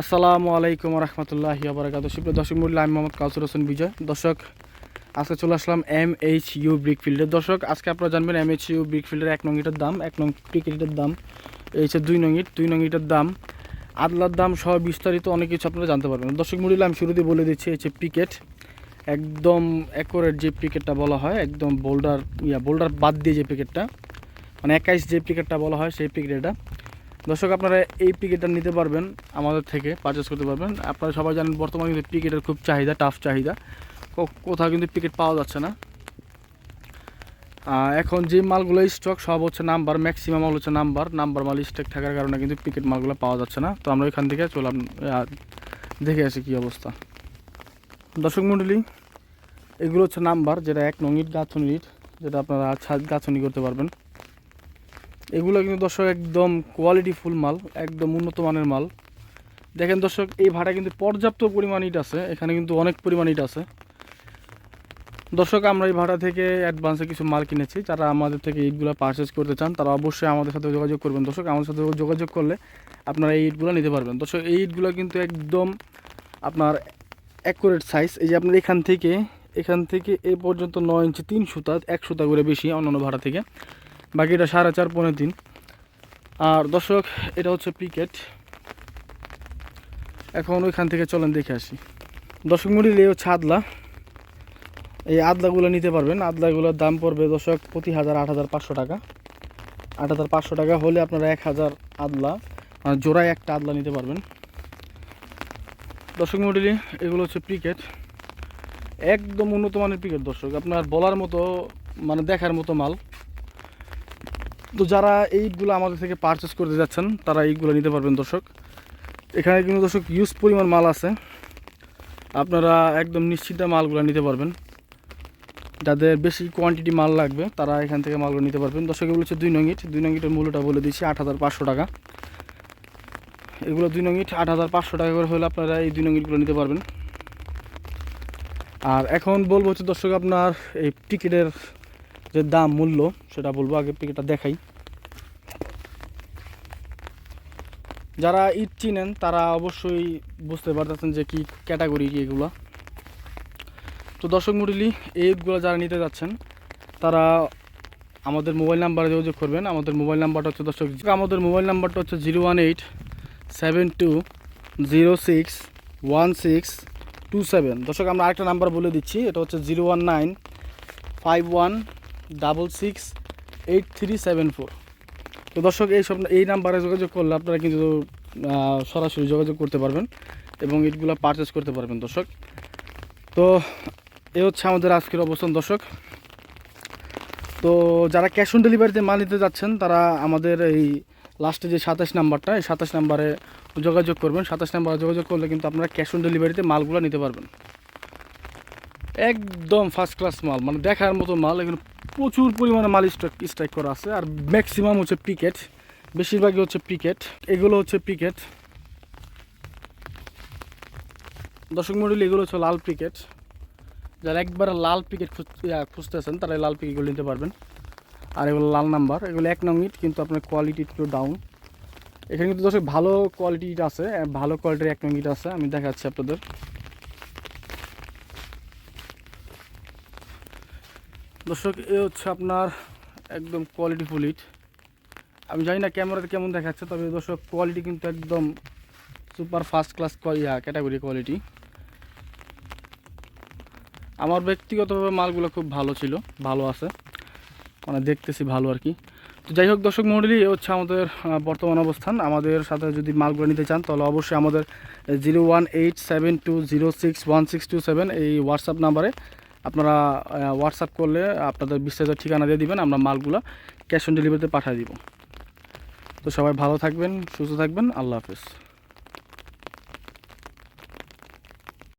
আসসালামু আলাইকুম রহমতুল্লাহ বারাকাত সুপ্রিয় দর্শক মূল্য আমি মোহাম্মদ কাউসুর হোসেন বিজয়। দর্শক, আজকে চলে আসলাম এম এইচ ইউ ব্রিক ফিল্ডের দর্শক, আজকে আপনারা জানবেন এম এইচ ইউ ব্রিক ফিল্ডের এক নং ইটের দাম, এক নং ক্রিকেটের দাম, এই হচ্ছে দুই নং ইট দুই নং ইটের দাম, আদলার দাম সহ বিস্তারিত অনেক কিছু আপনারা জানতে পারবেন। দর্শক মূল্য আমি শুরুতে বলে দিচ্ছি, এই হচ্ছে পিকেট। একদম অ্যাকোরেট যে পিকেটটা বলা হয়, একদম বোল্ডার, ইয়া, বোল্ডার বাদ দিয়ে যে পিকেটটা মানে একাইশ যে পিকেটটা বলা হয়, সেই পিকেট এটা। দর্শক, আপনারা এই পিকেটটা নিতে পারবেন আমাদের থেকে পারচেস করতে পারবেন। আপনারা সবাই জানেন বর্তমানে কিন্তু পিকেটের খুব চাহিদা টাফ চাহিদা। কোথাও কিন্তু পিকেট পাওয়া যাচ্ছে না। এখন যে মালগুলো স্টক সব হচ্ছে নাম্বার ম্যাক্সিমাম মাল হচ্ছে নাম্বার নাম্বার মাল স্টক থাকার কারণে কিন্তু পিকেট মালগুলো পাওয়া যাচ্ছে না। তো আমরা এখান থেকে চলাম দেখে আসি কী অবস্থা। দর্শক মণ্ডলী এগুলো হচ্ছে নাম্বার যেটা এক নং ইট ইট যেটা আপনারা গাছনি করতে পারবেন। এগুলো কিন্তু দর্শক একদম কোয়ালিটি ফুল মাল, একদম উন্নত মানের মাল। দেখেন দর্শক, এই ভাড়া কিন্তু পর্যাপ্ত পরিমাণ ইট আছে, এখানে কিন্তু অনেক পরিমাণ ইট আছে। দর্শক, আমরা এই ভাড়া থেকে অ্যাডভান্সে কিছু মাল কিনেছি, যারা আমাদের থেকে ইটগুলো পারচেস করতে চান, তারা অবশ্যই আমাদের সাথে যোগাযোগ করবেন। দর্শক, আমাদের সাথে যোগাযোগ করলে আপনারা এই ইটগুলো নিতে পারবেন। দর্শক, এই ইটগুলো কিন্তু একদম আপনার অ্যাকুরেট সাইজ এই যে আপনার এখান থেকে এখান থেকে এ পর্যন্ত নয় ইঞ্চি, তিন সুতা, এক সুতা করে বেশি অন্যান্য ভাড়া থেকে। বাকিটা সাড়ে চার পনেরো দিন। আর দর্শক, এটা হচ্ছে পিকেট এখন ওইখান থেকে চলেন দেখে আসি। দর্শক মুড়িল এই হচ্ছে আদলা। এই আদলাগুলো নিতে পারবেন। আদলাগুলোর দাম পড়বে দর্শক প্রতি হাজার আট হাজার পাঁচশো টাকা। আট হাজার পাঁচশো টাকা হলে আপনারা এক হাজার আদলা মানে জোড়ায় একটা আদলা নিতে পারবেন। দর্শক মডেলি এগুলো হচ্ছে ক্রিকেট একদম উন্নত মানের ক্রিকেট দর্শক। আপনার বলার মতো মানে দেখার মতো মাল। তো যারা এইগুলো আমাদের থেকে পারচেস করতে যাচ্ছেন, তারা এইগুলো নিতে পারবেন দর্শক। এখানে কিন্তু দর্শক ইউজ পরিমাণ মাল আছে। আপনারা একদম নিশ্চিত মালগুলো নিতে পারবেন। যাদের বেশি কোয়ান্টিটি মাল লাগবে, তারা এখান থেকে মালগুলো নিতে পারবেন। দর্শক, এগুলো হচ্ছে দুই নং ইট। দুই নং ইটের মূল্যটা বলে দিচ্ছি আট হাজার পাঁচশো টাকা। এগুলো দুই নং ইট, আট হাজার পাঁচশো টাকা করে হলে আপনারা এই দুই নং ইটগুলো নিতে পারবেন। আর এখন বলব হচ্ছে দর্শক, আপনার এই টিকিটের যে দাম মূল্য, সেটা বলব আগে টিকিটটা দেখাই। যারা ইট চিনেন, তারা অবশ্যই বুঝতে পারতেছেন যে কি ক্যাটাগরি এগুলো। তো দর্শক মন্ডলী, এই ইটগুলো যারা নিতে যাচ্ছেন, তারা আমাদের মোবাইল নাম্বারে যোগাযোগ করবেন। আমাদের মোবাইল নাম্বারটা হচ্ছে দর্শক, আমাদের মোবাইল নাম্বারটা হচ্ছে zero one eight seven two zero six one six two seven. দর্শক, আমরা আরেকটা নাম্বার বলে দিচ্ছি। এটা হচ্ছে zero one nine five one double six eight three seven four তো দর্শক, এই সব এই নাম্বারে যোগাযোগ করলে আপনারা কিন্তু সরাসরি যোগাযোগ করতে পারবেন এবং ইটগুলো পারচেস করতে পারবেন দর্শক। তো এ হচ্ছে আমাদের আজকের অবস্থান দর্শক। তো যারা ক্যাশ অন ডেলিভারিতে মাল নিতে যাচ্ছেন, তারা আমাদের এই লাস্টে যে সাতাশ নাম্বারটা, এই সাতাশ নাম্বারে যোগাযোগ করবেন। সাতাশ নাম্বারে যোগাযোগ করলে কিন্তু আপনারা ক্যাশ অন ডেলিভারিতে মালগুলো নিতে পারবেন। একদম ফার্স্ট ক্লাস মাল মানে দেখার মতো মাল এখানে প্রচুর পরিমাণে মাল স্টক স্ট্রাইক করা আছে, আর ম্যাক্সিমাম হচ্ছে পিকেট বেশিরভাগই হচ্ছে পিকেট এগুলো হচ্ছে পিকেট দর্শক মন্ডলী, এগুলো হচ্ছে লাল পিকেট যারা একবার লাল পিকেট খুঁজতেছেন, তারা লাল পিকেটগুলো নিতে পারবেন। আর এগুলো লাল নাম্বার এগুলো এক নং ইট, কিন্তু আপনার কোয়ালিটি একটু ডাউন এখানে কিন্তু দর্শক ভালো কোয়ালিটি আছে, ভালো কোয়ালিটির এক নং ইট আছে, আমি দেখাচ্ছি আপনাদের। দর্শক, এ হচ্ছে আপনার একদম কোয়ালিটি ফুল ইট আমি জানি না ক্যামেরাতে কেমন দেখাচ্ছে, তবে দর্শক কোয়ালিটি কিন্তু একদম সুপার ফার্স্ট ক্লাস ইয়া ক্যাটাগরি কোয়ালিটি আমার ব্যক্তিগতভাবে মালগুলো খুব ভালো ছিল, ভালো আছে। মানে দেখতেছি ভালো আর কি। তো যাই হোক দর্শক, মন্ডলী, এ হচ্ছে আমাদের বর্তমান অবস্থান। আমাদের সাথে যদি মালগুলো নিতে চান, তাহলে অবশ্যই আমাদের zero one eight seven two zero six one six two seven এই হোয়াটসঅ্যাপ নাম্বারে আপনারা হোয়াটসঅ্যাপ করলে আপনাদের বিস্তারিত ঠিকানা দিয়ে দিবেন, আমরা মালগুলো ক্যাশ অন ডেলিভারিতে পাঠিয়ে দিব। তো সবাই ভালো থাকবেন, সুস্থ থাকবেন, আল্লাহ হাফেজ।